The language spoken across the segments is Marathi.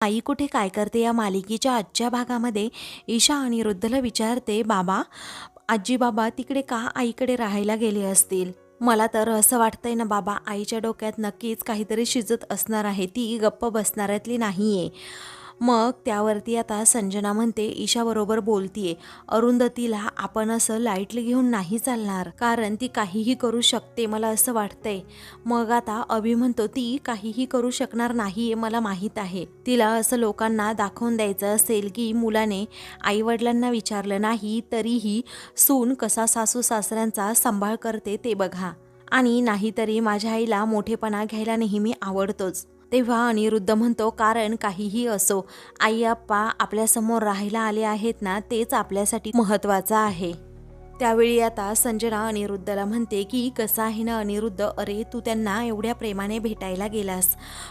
आई कुठे काय करते या मालिकेच्या आजच्या भागामध्ये? ईशा आणि रुद्धला विचारते बाबा आजी बाबा तिकडे का आईकडे राहायला गेले असतील? मला तर असं वाटतंय ना बाबा आईच्या डोक्यात नक्कीच काहीतरी शिजत असणार आहे. ती गप्प बसणाऱ्यातली नाही आहे मग त्यावरती आता संजना म्हणते ईशाबरोबर बोलतीये. अरुंधतीला आपण असं लाईटली घेऊन नाही चालणार. कारण ती काहीही करू शकते मला असं वाटतंय. मग आता अभि म्हणतो ती काहीही करू शकणार नाही मला माहीत आहे. तिला असं लोकांना दाखवून द्यायचं असेल की मुलाने आईवडिलांना विचारलं नाही तरीही सून कसा सासू सासऱ्यांचा सांभाळ करते ते बघा. आणि नाहीतरी माझ्या आईला मोठेपणा घ्यायला नेहमी आवडतोच. तेव्हा अनिरुद्ध म्हणतो कारण काहीही असो आई आप्पा आपल्यासमोर राहायला आले आहेत ना तेच आपल्यासाठी महत्त्वाचं आहे. त्यावेळी आता संजना अनिरुद्धला म्हणते की कसं आहे ना अनिरुद्ध? अरे तू त्यांना एवढ्या प्रेमाने भेटायला गेलास.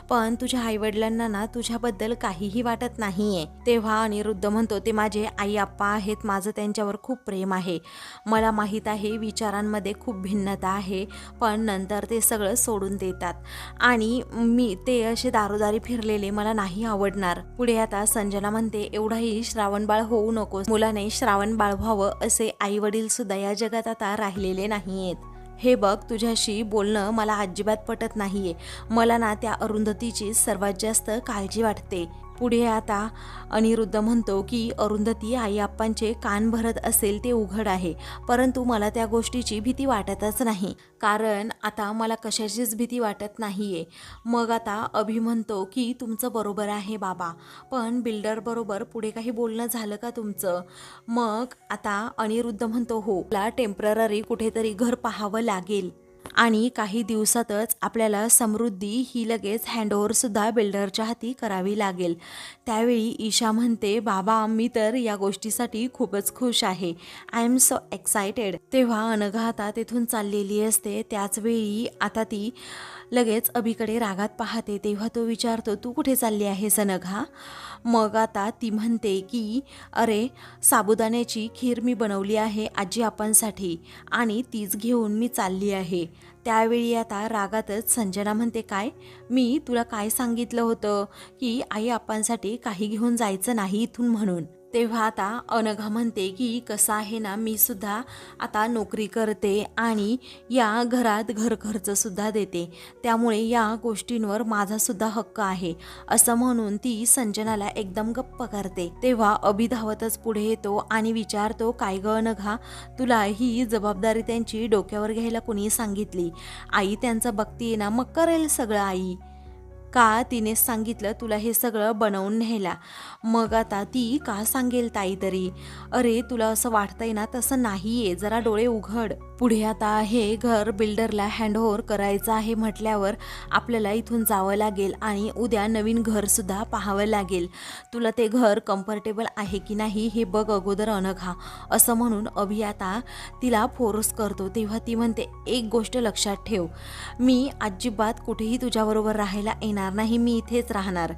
पण तुझ्या आईवडिलांना ना तुझ्याबद्दल काहीही वाटत नाहीये. तेव्हा अनिरुद्ध म्हणतो ते माझे आई आप्पा आहेत. माझं त्यांच्यावर खूप प्रेम आहे. मला माहीत आहे विचारांमध्ये खूप भिन्नता आहे पण नंतर ते सगळं सोडून देतात. आणि मी ते असे दारोदारी फिरलेले मला नाही आवडणार. पुढे आता संजना म्हणते एवढाही श्रावणबाळ होऊ नको मुलाने श्रावणबाळ व्हावं असे आई वडील सुद्धा या जगात आता राहिलेले नाहीयेत. हे बघ तुझ्याशी बोलणं मला अजिबात पटत नाहीये. मला ना त्या अरुंधतीची सर्वात जास्त काळजी वाटते. पुढे आता अनिरुद्ध म्हणतो की अरुंधती आई आप्पांचे कान भरत असेल ते उघड आहे परंतु मला त्या गोष्टीची भीती वाटतच नाही. कारण आता मला कशाचीच भीती वाटत नाहीये. मग आता अभि म्हणतो की तुमचं बरोबर आहे बाबा पण बिल्डरबरोबर पुढे काही बोलणं झालं का तुमचं? मग आता अनिरुद्ध म्हणतो हो मला टेंपररी कुठेतरी घर पाहावं लागेल. आणि काही दिवसातच आपल्याला समृद्धी ही लगेच हँडओव्हरसुद्धा बिल्डरच्या हाती करावी लागेल. त्यावेळी ईशा म्हणते बाबा मी तर या गोष्टीसाठी खूपच खुश आहे. आय एम सो एक्सायटेड तेव्हा अनघा आता तिथून चाललेली असते. त्याचवेळी आता ती लगेच अभिकडे रागात पाहते तेव्हा तो विचारतो तू कुठे चालली आहेस सनघा मग आता ती म्हणते की अरे साबुदाण्याची खीर मी बनवली आहे आजी आपणसाठी आणि तीच घेऊन मी चालली आहे. त्यावेळी आता रागातच संजना म्हणते काय? मी तुला काय सांगितलं होतं की आई आपणसाठी काही घेऊन जायचं नाही इथून म्हणून? तेव्हा आता अनघा म्हणते की कसं आहे ना मी सुद्धा आता नोकरी करते आणि या घरात घर खर्चसुद्धा देते. त्यामुळे या गोष्टींवर माझा सुद्धा हक्क आहे. असं म्हणून ती संजनाला एकदम गप्प करते. तेव्हा अभि धावतच पुढे येतो आणि विचारतो काय ग अनघा? तुला ही जबाबदारी त्यांची डोक्यावर घ्यायला कुणी सांगितली? आई त्यांचं बघतीये ना मग करेल सगळं आई. का तिने सांगितलं तुला हे सगळं बनवून न्यायला. मग आता ती का सांगेल ताई तरी? अरे तुला असं वाटतंय ना तसं नाहीये. जरा डोळे उघड. पुढे आता हे घर बिल्डरला हँडओव्हर करायचं आहे म्हटल्यावर आपल्याला इथून जावं लागेल आणि उद्या नवीन घरसुद्धा पाहावं लागेल. तुला ते घर कम्फर्टेबल आहे की नाही हे बघ अगोदर अनघा. असं म्हणून अभि आता तिला फोर्स करतो. तेव्हा ती म्हणते एक गोष्ट लक्षात ठेव. मी अजिबात कुठेही तुझ्याबरोबर राहायला येणार नाही. मी इथेच राहणार.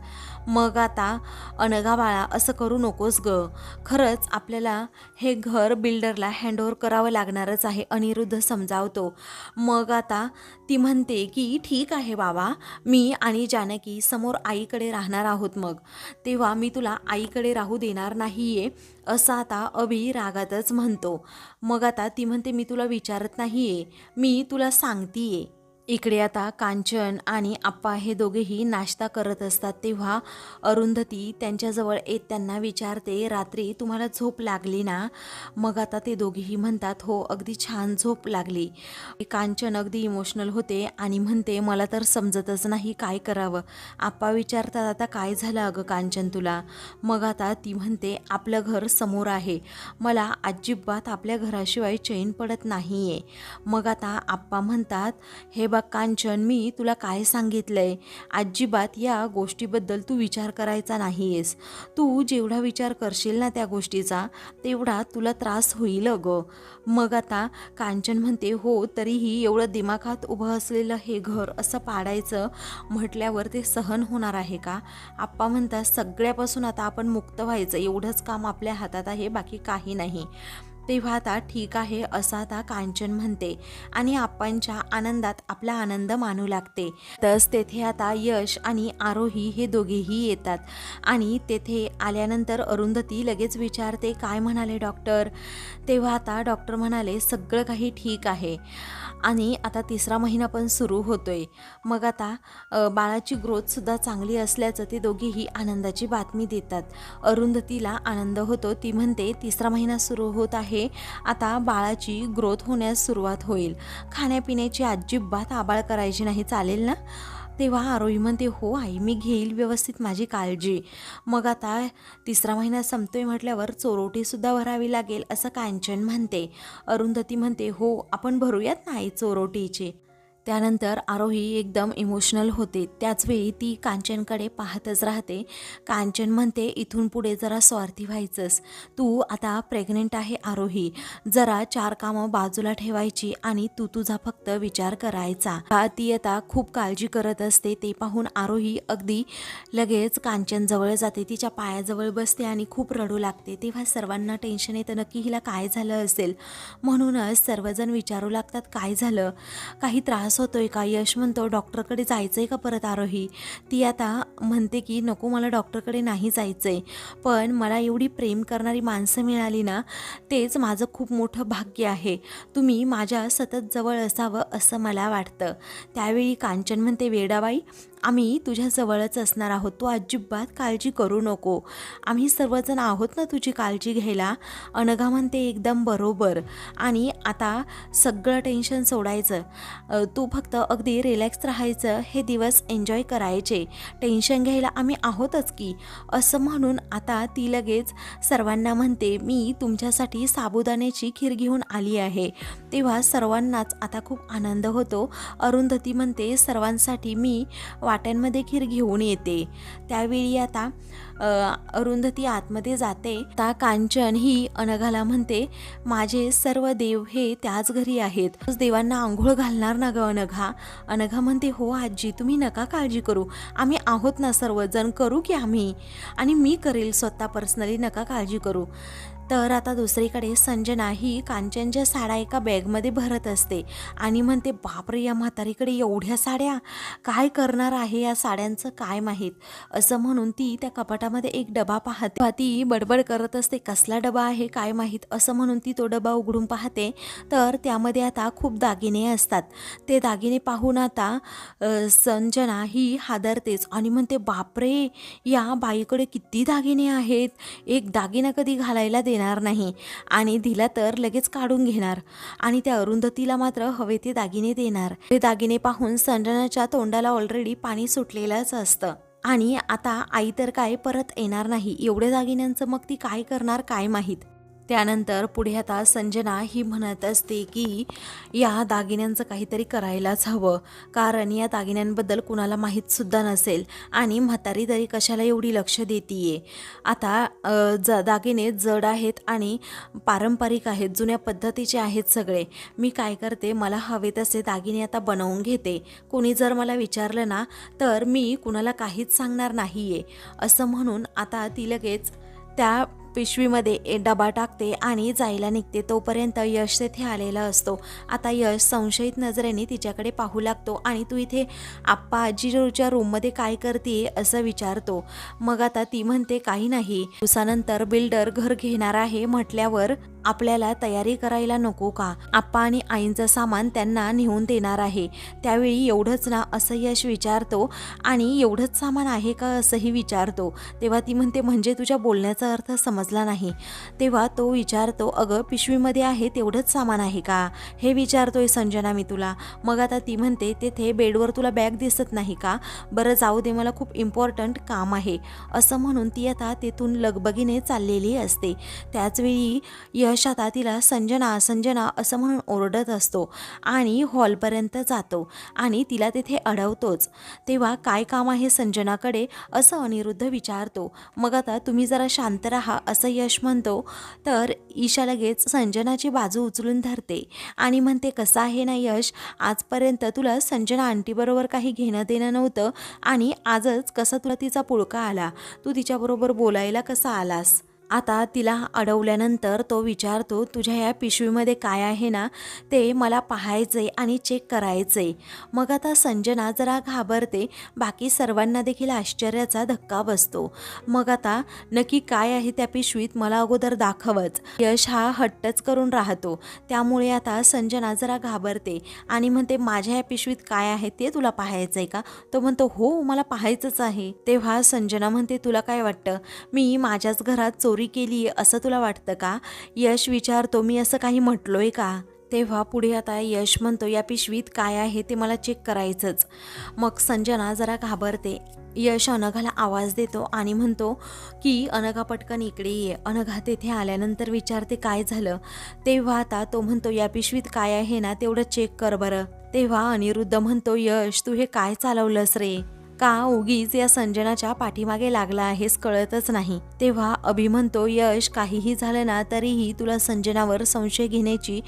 मग आता अनघा बाळा असं करू नकोस ग. खरंच आपल्याला हे घर बिल्डरला हँडओव्हर करावं लागणारच आहे आणि अनिरुद्ध समजावतो. मग आता ती म्हणते की ठीक आहे बाबा मी आणि जानकी समोर आईकडे राहणार आहोत मग. तेव्हा मी तुला आईकडे राहू देणार नाहीये असं आता अभि रागातच म्हणतो. मग आता ती म्हणते मी तुला विचारत नाहीये. मी तुला सांगतीये. इकडे आता कांचन आणि आप्पा हे दोघेही नाश्ता करत असतात. तेव्हा अरुंधती त्यांच्याजवळ येत त्यांना विचारते रात्री तुम्हाला झोप लागली ना? मग आता ते दोघेही म्हणतात हो अगदी छान झोप लागली. कांचन अगदी इमोशनल होते आणि म्हणते मला तर समजतच नाही काय करावं. आप्पा विचारतात आता काय झालं अगं कांचन तुला? मग आता ती म्हणते आपलं घर समोर आहे. मला अजिबात आपल्या घराशिवाय चैन पडत नाही आहे मग आता आप्पा म्हणतात हे बघ कांचन मी तुला काय सांगितलंय? अजिबात या गोष्टीबद्दल तू विचार करायचा नाही आहेस तू जेवढा विचार करशील ना त्या गोष्टीचा तेवढा तुला त्रास होईल अगं. मग आता कांचन म्हणते हो तरीही एवढं दिमाखात उभं असलेलं हे घर असं पाडायचं म्हटल्यावर ते सहन होणार आहे का? आप्पा म्हणतात सगळ्यापासून आता आपण मुक्त व्हायचं. एवढंच काम आपल्या हातात आहे बाकी काही नाही. तेव्हा आता ठीक आहे असं आता कांचन म्हणते आणि आप्पांच्या आनंदात आपला आनंद मानू लागते. तस तेथे आता यश आणि आरोही हे दोघेही येतात आणि तेथे आल्यानंतर अरुंधती लगेच विचारते काय म्हणाले डॉक्टर? तेव्हा आता डॉक्टर म्हणाले सगळं काही ठीक आहे आणि आता तिसरा महिना पण सुरू होतोय. मग आता बाळाची ग्रोथसुद्धा चांगली असल्याचं ते दोघेही आनंदाची बातमी देतात. अरुंधतीला आनंद होतो ती म्हणते तिसरा महिना सुरू होत आहे आता बाळाची ग्रोथ होण्यास सुरुवात होईल. खाण्यापिण्याची अजिबात आबाळ करायची नाही चालेल ना? तेव्हा आरोही म्हणते हो आई मी घेईल व्यवस्थित माझी काळजी. मग आता तिसरा महिना संपतोय म्हटल्यावर चोरोटीसुद्धा भरावी लागेल असं कांचन म्हणते. अरुंधती म्हणते हो आपण भरूयात ना आई चोरोटीचे? त्यानंतर आरोही एकदम इमोशनल होते. त्याचवेळी ती कांचनकडे पाहतच राहते. कांचन म्हणते इथून पुढे जरा स्वार्थी व्हायचंस. तू आता प्रेग्नेंट आहे आरोही. जरा चार कामं बाजूला ठेवायची आणि तू तुझा फक्त विचार करायचा. ती आता खूप काळजी करत असते. ते पाहून आरोही अगदी लगेच कांचनजवळ जाते. तिच्या पायाजवळ बसते आणि खूप रडू लागते. तेव्हा सर्वांना टेन्शन येतं नक्की हिला काय झालं असेल? म्हणूनच सर्वजण विचारू लागतात काय झालं? काही त्रास होतोय का? यश म्हणतो डॉक्टरकडे जायचंय का परत आरोही? ती आता म्हणते की नको मला डॉक्टरकडे नाही जायचंय. पण मला एवढी प्रेम करणारी माणसं मिळाली ना तेच माझं खूप मोठं भाग्य आहे. तुम्ही माझ्या सतत जवळ असावं असं मला वाटतं. त्यावेळी कांचन म्हणते वेडाबाई आम्ही तुझ्याजवळच असणार आहोत. तू अजिबात काळजी करू नको. आम्ही सर्वजण आहोत ना तुझी काळजी घ्यायला? अनघा म्हणते एकदम बरोबर. आणि आता सगळं टेन्शन सोडायचं. तू फक्त अगदी रिलॅक्स राहायचं. हे दिवस एन्जॉय करायचे. टेन्शन घ्यायला आम्ही आहोतच की. असं म्हणून आता ती लगेच सर्वांना म्हणते मी तुमच्यासाठी साबुदाण्याची खीर घेऊन आली आहे. तेव्हा सर्वांनाच आता खूप आनंद होतो. अरुंधती म्हणते सर्वांसाठी मी वाट्यांमध्ये खीर घेऊन येते. त्यावेळी आता अरुंधती आतमध्ये जाते. ता कांचन ही अनघाला म्हणते माझे सर्व देव हे त्याच घरी आहेत. देवांना आंघोळ घालणार ना ग अनघा? अनघा म्हणते हो आजी तुम्ही नका काळजी करू. आम्ही आहोत ना सर्वजण करू की आम्ही? आणि मी करेल स्वतः पर्सनली नका काळजी करू. तर आता दुसरीकडे संजना ही कांचनच्या साड्या एका बॅगमध्ये भरत असते आणि म्हणते बापरे या म्हातारीकडे एवढ्या साड्या? काय करणार आहे या साड्यांचं? काय माहीत? असं म्हणून ती त्या हातामध्ये एक डबा पाहते. ती बडबड करत असते कसला डबा आहे काय माहीत? असं म्हणून ती तो डबा उघडून पाहते. तर त्यामध्ये आता खूप दागिने असतात. ते दागिने पाहून आता संजना ही हादरतेच. आणि म्हणते बापरे! या बाईकडे किती दागिने आहेत? एक दागिना कधी घालायला देणार नाही. आणि दिला तर लगेच काढून घेणार. आणि त्या अरुंधतीला मात्र हवे ते दागिने देणार. ते दागिने पाहून संजनाच्या तोंडाला ऑलरेडी पाणी सुटलेलंच असतं. आणि आता आई तर काय परत येणार नाही? एवढ्या दागिन्यांचं मग ती काय करणार काय माहीत? त्यानंतर पुढे आता संजना ही म्हणत असते की या दागिन्यांचं काहीतरी करायलाच हवं. कारण या दागिन्यांबद्दल कुणाला माहीतसुद्धा नसेल आणि म्हातारी तरी कशाला एवढी लक्ष देतीये? आता ज दागिने जड आहेत आणि पारंपरिक आहेत जुन्या पद्धतीचे आहेत सगळे. मी काय करते? मला हवे तसे दागिने आता बनवून घेते. कोणी जर मला विचारलं ना तर मी कुणाला काहीच सांगणार नाही आहे असं म्हणून आता ती लगेच त्या पिशवीमध्ये डबा टाकते आणि जायला निघते तोपर्यंत यश तेथे आलेला असतो. आता यश संशयित नजरेने तिच्याकडे पाहू लागतो आणि तू इथे आप्पा आजीच्या रूममध्ये काय करते असं विचारतो. मग आता ती म्हणते काही नाही. दिवसानंतर बिल्डर घर घेणार आहे म्हटल्यावर आपल्याला तयारी करायला नको का? आप्पा आणि आईंचं सामान त्यांना नेऊन देणार आहे. त्यावेळी एवढंच ना असं यश विचारतो. आणि एवढंच सामान आहे का असंही विचारतो. तेव्हा ती म्हणते म्हणजे तुझ्या बोलण्याचा अर्थ समजला नाही. तेव्हा तो विचारतो अगं पिशवीमध्ये आहे तेवढंच सामान आहे का? हे विचारतोय संजना मी तुला. मग आता ती म्हणते तेथे बेडवर तुला बॅग दिसत नाही का? बरं जाऊ दे मला खूप इम्पॉर्टंट काम आहे. असं म्हणून ती आता तेथून लगबगीने चाललेली असते. त्याचवेळी यश आता तिला संजना संजना असं म्हणून ओरडत असतो आणि हॉलपर्यंत जातो आणि तिला तेथे अडवतोच. तेव्हा काय काम आहे संजनाकडे? असं अनिरुद्ध विचारतो. मग आता तुम्ही जरा शांत राहा असं यश म्हणतो तर ईशा लगेच संजनाची बाजू उचलून धरते आणि म्हणते कसं आहे ना यश? आजपर्यंत तुला संजना आंटीबरोबर काही घेणं देणं नव्हतं आणि आजच कसं तुला तिचा पुळका आला? तू तिच्याबरोबर बोलायला कसा आलास? आता तिला अडवल्यानंतर तो विचारतो तुझ्या या पिशवीमध्ये काय आहे ना? ते मला पाहायचंय आणि चेक करायचंय. मग आता संजना जरा घाबरते. बाकी सर्वांना देखील आश्चर्याचा धक्का बसतो. मग आता नक्की काय आहे त्या पिशवीत मला अगोदर दाखवच. यश हा हट्टच करून राहतो. त्यामुळे आता संजना जरा घाबरते आणि म्हणते माझ्या या पिशवीत काय आहे? ते तुला पाहायचंय का? तो म्हणतो हो मला पाहायचंच आहे. तेव्हा संजना म्हणते तुला काय वाटतं? मी माझ्याच घरात चोरी केली असं तुला वाटतं का? यश विचारतो मी असं काही म्हटलोय का? तेव्हा पुढे आता यश म्हणतो या पिशवीत काय आहे ते मला चेक करायचंच. मग संजना जरा घाबरते. यश अनघाला आवाज देतो आणि म्हणतो की अनघा पटकन इकडे ये. अनघा तेथे आल्यानंतर विचारते काय झालं? तेव्हा आता तो म्हणतो या पिशवीत काय आहे ना तेवढं चेक कर बरं. तेव्हा अनिरुद्ध म्हणतो यश तू हे काय चालवलंस रे? का उगीच या संजनाच्या पाठीमागे लागला आहेस कळतच नाही. तेव्हा अभि म्हणतो यश काहीही झालं ना तरीही तुला संजनावर संशय घेण्याची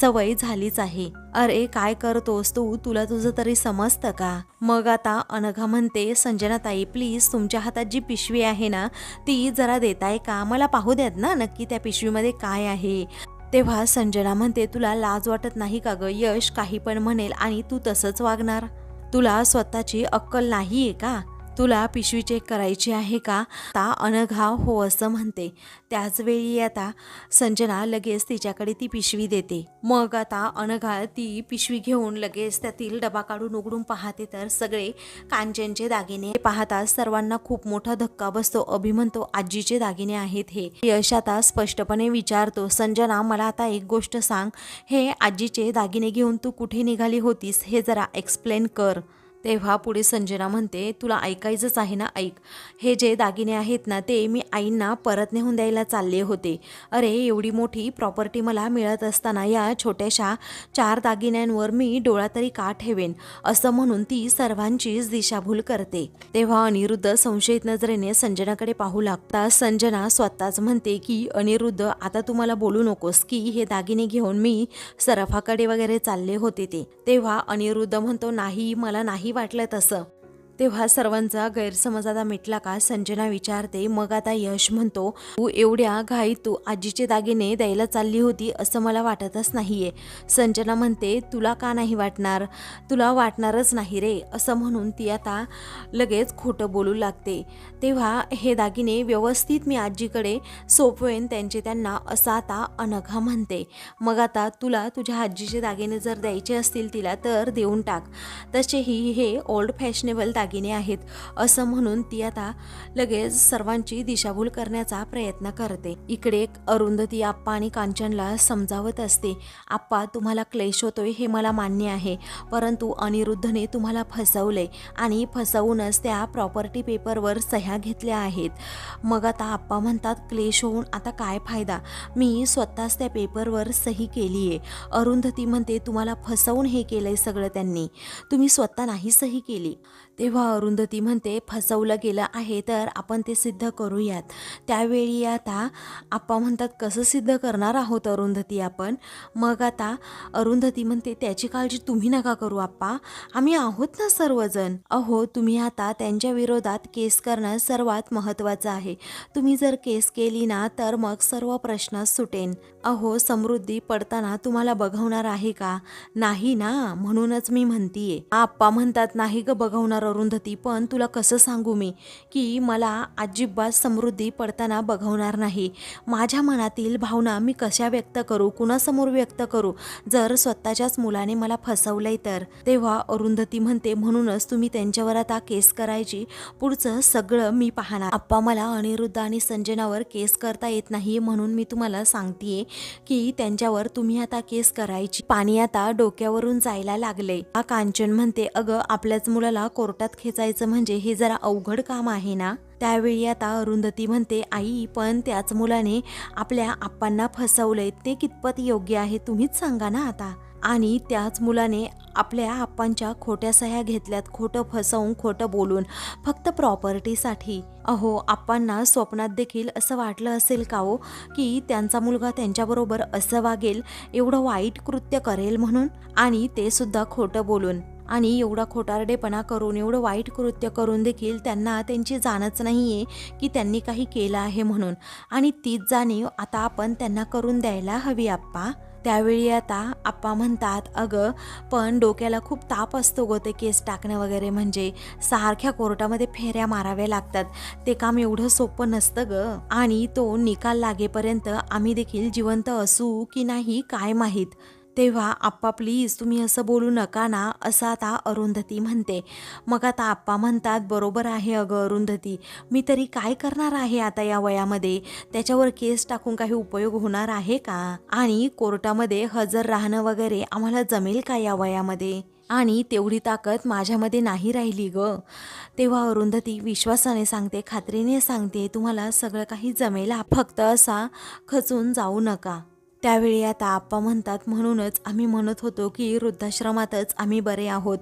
सवय झालीच आहे. अरे काय करतोस तू? तुला तुझं तरी समजतं का? मग आता अनघा म्हणते संजना ताई प्लीज तुमच्या हातात जी पिशवी आहे ना ती जरा देताय का? मला पाहू द्यात ना नक्की त्या पिशवीमध्ये काय आहे. तेव्हा संजना म्हणते तुला लाज वाटत नाही का ग? यश काही पण म्हणेल आणि तू तसंच वागणार. तुला स्वतःची अक्कल नाही आहे का? तुला पिशवी चेक करायची आहे का? ता अनघा हो असं म्हणते. त्याचवेळी आता संजना लगेच तिच्याकडे ती पिशवी देते. मग आता अनघा ती पिशवी घेऊन लगेच त्यातील डबा काढून उघडून पाहते तर सगळे कांचनचे दागिने पाहताच सर्वांना खूप मोठा धक्का बसतो. अभि म्हणतो आजीचे दागिने आहेत हे. यश आता स्पष्टपणे विचारतो संजना मला आता एक गोष्ट सांग. हे आजीचे दागिने घेऊन तू कुठे निघाली होतीस हे जरा एक्सप्लेन कर. तेव्हा पुढे संजना म्हणते तुला ऐकायचंच आहे ना ऐक. हे जे दागिने आहेत ना ते मी आईंना परत नेऊन द्यायला चालले होते. अरे एवढी मोठी प्रॉपर्टी मला मिळत असताना या छोट्याशा चार दागिन्यांवर मी डोळा तरी का ठेवेन? असं म्हणून ती सर्वांचीच दिशाभूल करते. तेव्हा अनिरुद्ध संशयित नजरेने संजनाकडे पाहू लागता संजना स्वतःच म्हणते की अनिरुद्ध आता तुम्हाला बोलू नकोस की हे दागिने घेऊन मी सरफाकडे वगैरे चालले होते ते. तेव्हा अनिरुद्ध म्हणतो नाही मला नाही वाटलं तसं. तेव्हा सर्वांचा गैरसमज आता मिटला का? संजना विचारते मग आता यश म्हणतो तू एवढ्या घाई तू आजीचे दागिने द्यायला चालली होती असं मला वाटतच नाहीये. संजना म्हणते तुला का नाही वाटणार? तुला वाटणारच नाही रे. असं म्हणून ती आता लगेच खोटं बोलू लागते. तेव्हा हे दागिने व्यवस्थित मी आजीकडे सोपवेन त्यांचे त्यांना असं आता अनघा म्हणते. मग आता तुला तुझ्या आजीचे दागिने जर द्यायचे असतील तिला तर देऊन टाक. तसेही हे ओल्ड फॅशनेबल दागिने आहेत असं म्हणून ती आता लगेच सर्वांची दिशाभूल करण्याचा प्रयत्न करते. इकडे अरुंधती आप्पा आणि कांचनला समजावत असते आप्पा तुम्हाला क्लेश होतोय हे मला मान्य आहे परंतु अनिरुद्धने तुम्हाला फसवले आणि फसवूनच त्या प्रॉपर्टी पेपरवर सह्या घेतल्या आहेत. मग आता आप्पा म्हणतात क्लेश होऊन आता काय फायदा? मी स्वतःच त्या पेपरवर सही केली आहे अरुंधती म्हणते तुम्हाला फसवून हे केलंय सगळं त्यांनी. तुम्ही स्वतः नाही सही केली. तेव्हा अरुंधती म्हणते फसवलं गेलं आहे तर आपण ते सिद्ध करूयात. त्यावेळी आता आप्पा म्हणतात कसं सिद्ध करणार आहोत अरुंधती आपण? मग आता अरुंधती म्हणते त्याची काळजी तुम्ही नका करू आप्पा. आम्ही आहोत ना सर्वजण. अहो तुम्ही आता त्यांच्या विरोधात केस करणं सर्वात महत्त्वाचं आहे. तुम्ही जर केस केली ना तर मग सर्व प्रश्न सुटेन. अहो समृद्धी पडताना तुम्हाला बघवणार आहे का? नाही ना म्हणूनच मी म्हणतीये. आप्पा म्हणतात नाही ग बघवणार अरुंधती पण तुला कसं सांगू मी की मला अजिबात समृद्धी पडताना बघवणार नाही. माझ्या मनातील भावना मी कशा व्यक्त करू कुणासमोर व्यक्त करू? जर स्वतःच्याच मुलाने मला फसवलंय तर? तेव्हा अरुंधती म्हणते म्हणूनच तुम्ही त्यांच्यावर आता केस करायची. पुढचं सगळं मी पाहणार. आप्पा मला अनिरुद्ध आणि संजनावर केस करता येत नाही म्हणून मी तुम्हाला सांगतेय की त्यांच्यावर तुम्ही आता केस करायची. पाणी आता डोक्यावरून जायला लागले हा कांचन म्हणते अगं आपल्याच मुलाला कोर्टात खेचायचं म्हणजे हे जरा अवघड काम आहे ना? त्यावेळी आता अरुंधती म्हणते आई पण त्याच मुलाने आपल्या आप्पांना फसवलंय. ते कितपत योग्य आहे तुम्हीच सांगा ना आता. आणि त्याच मुलाने आपल्या आप्पांच्या खोट्या सह्या घेतल्यात खोटं फसवून खोटं बोलून फक्त प्रॉपर्टीसाठी. अहो आप्पांना स्वप्नात देखील असं वाटलं असेल का हो की त्यांचा मुलगा त्यांच्याबरोबर असं वागेल एवढं वाईट कृत्य करेल म्हणून? आणि ते सुद्धा खोटं बोलून. आणि एवढा खोटारडेपणा करून एवढं वाईट कृत्य करून देखील त्यांना त्यांची जाणच नाही आहे की त्यांनी काही केलं आहे म्हणून. आणि तीच जाणीव आता आपण त्यांना करून द्यायला हवी आप्पा. त्यावेळी आता आप्पा म्हणतात अगं पण डोक्याला खूप ताप असतो गो ते केस टाकणं वगैरे. म्हणजे सारख्या कोर्टामध्ये फेऱ्या माराव्या लागतात. ते काम एवढं सोपं नसतं ग. आणि तो निकाल लागेपर्यंत आम्ही देखील जिवंत असू की नाही काय माहीत? तेव्हा आप्पा प्लीज तुम्ही असं बोलू नका ना असं आता अरुंधती म्हणते. मग आता आप्पा म्हणतात बरोबर आहे अगं अरुंधती मी तरी काय करणार आहे आता या वयामध्ये? त्याच्यावर केस टाकून काही उपयोग होणार आहे का? आणि कोर्टामध्ये हजर राहणं वगैरे आम्हाला जमेल का या वयामध्ये? आणि तेवढी ताकद माझ्यामध्ये नाही राहिली ग. तेव्हा अरुंधती विश्वासाने सांगते खात्रीने सांगते तुम्हाला सगळं काही जमेल. फक्त असा खचून जाऊ नका. त्यावेळी आता आप्पा म्हणतात म्हणूनच आम्ही म्हणत होतो की वृद्धाश्रमातच आम्ही बरे आहोत.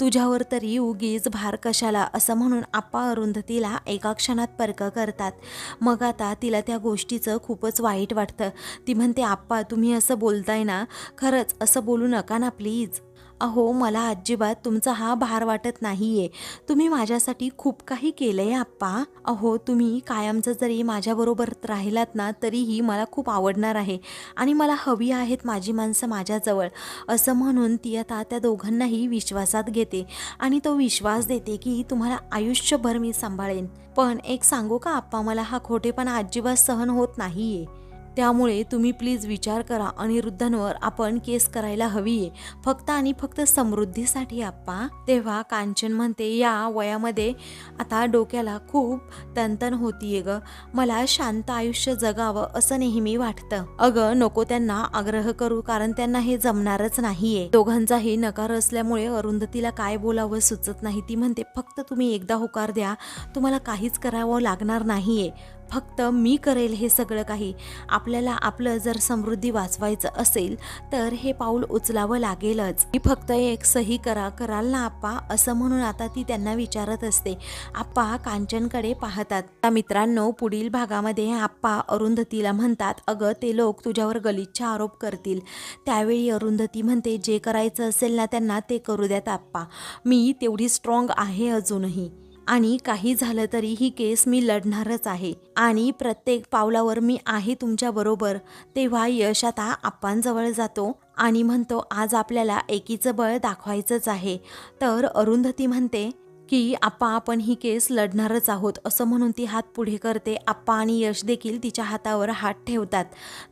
तुझ्यावर तरी उगीच भार कशाला? असं म्हणून आप्पा अरुंधतीला एका क्षणात पर्क करतात. मग आता तिला त्या गोष्टीचं खूपच वाईट वाटतं. ती म्हणते आप्पा तुम्ही असं बोलताय ना? खरंच असं बोलू नका ना प्लीज. अहो मला अजिबात तुमचा हा भार वाटत नाही आहे तुम्ही माझ्यासाठी खूप काही केलं आहे आप्पा. अहो तुम्ही कायमचं जरी माझ्याबरोबर राहिलात ना तरीही मला खूप आवडणार आहे. आणि मला हवी आहेत माझी माणसं माझ्याजवळ. असं म्हणून ती आता त्या दोघांनाही विश्वासात घेते. आणि तो विश्वास देते की तुम्हाला आयुष्यभर मी सांभाळेन. पण एक सांगू का आप्पा मला हा खोटेपणा अजिबात सहन होत नाही आहे त्यामुळे तुम्ही प्लीज विचार करा अनिरुद्धांवर आपण केस करायला हवी आहे. फक्त आणि फक्त समृद्धीसाठी आप्पा. तेव्हा कांचन म्हणते या वयामध्ये आता डोक्याला खूप तनतन होतीये ग. मला शांत आयुष्य जगावं असं नेहमी वाटतं. अगं नको त्यांना आग्रह करू कारण त्यांना हे जमणारच नाहीये. दोघांचाही नकार असल्यामुळे अरुंधतीला काय बोलावं सुचत नाही. ती म्हणते फक्त तुम्ही एकदा होकार द्या. तुम्हाला काहीच करावं लागणार नाहीये. फक्त मी करेल हे सगळं काही आपल्याला आपलं जर समृद्धी वाचवायचं असेल तर हे पाऊल उचलावं लागेलच. मी फक्त एक सही करा कराल ना आप्पा? असं म्हणून आता ती त्यांना विचारत असते. आप्पा कांचनकडे पाहतात. त्या मित्रांनो पुढील भागामध्ये आप्पा अरुंधतीला म्हणतात अगं ते लोक तुझ्यावर गलिच्छ आरोप करतील. त्यावेळी अरुंधती म्हणते जे करायचं असेल ना त्यांना ते करू द्यात आप्पा. मी तेवढी स्ट्रॉंग आहे अजूनही. आणि काही झालं तरी ही केस मी लढणारच आहे. आणि प्रत्येक पावलावर मी आहे तुमच्या बरोबर. तेव्हा यश आता आप्पांजवळ जातो आणि म्हणतो आज आपल्याला एकीचं बळ दाखवायचंच आहे. तर अरुंधती म्हणते की आप्पा आपण ही केस लढणारच आहोत असं म्हणून ती हात पुढे करते. आप्पा आणि यश देखील तिच्या हातावर हात ठेवतात.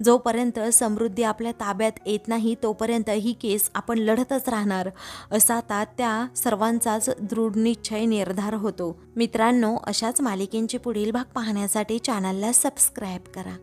जोपर्यंत समृद्धी आपल्या ताब्यात येत नाही तोपर्यंत ही केस आपण लढतच राहणार असा आता त्या सर्वांचाच दृढ निश्चय निर्धार होतो. मित्रांनो अशाच मालिकेंचे पुढील भाग पाहण्यासाठी चॅनलला सबस्क्राईब करा.